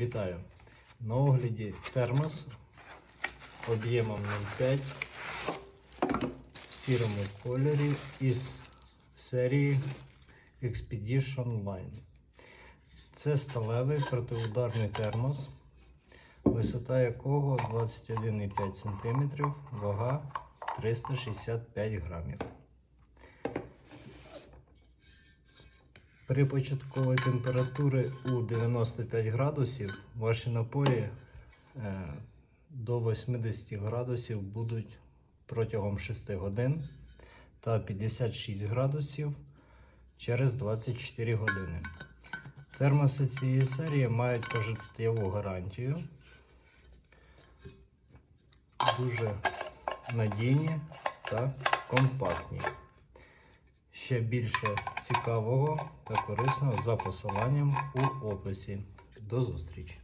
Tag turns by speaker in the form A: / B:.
A: Вітаю! На огляді термос об'ємом 0,5 в сірому кольорі із серії Expedition Line. Це сталевий протиударний термос, висота якого 21,5 см, вага 365 грамів. При початковій температурі у 95 градусів ваші напої е, до 80 градусів будуть протягом 6 годин та 56 градусів через 24 години. Термоси цієї серії мають пожиттєву гарантію. Дуже надійні та компактні. Ще більше цікавого та корисного за посиланням у описі. До зустрічі!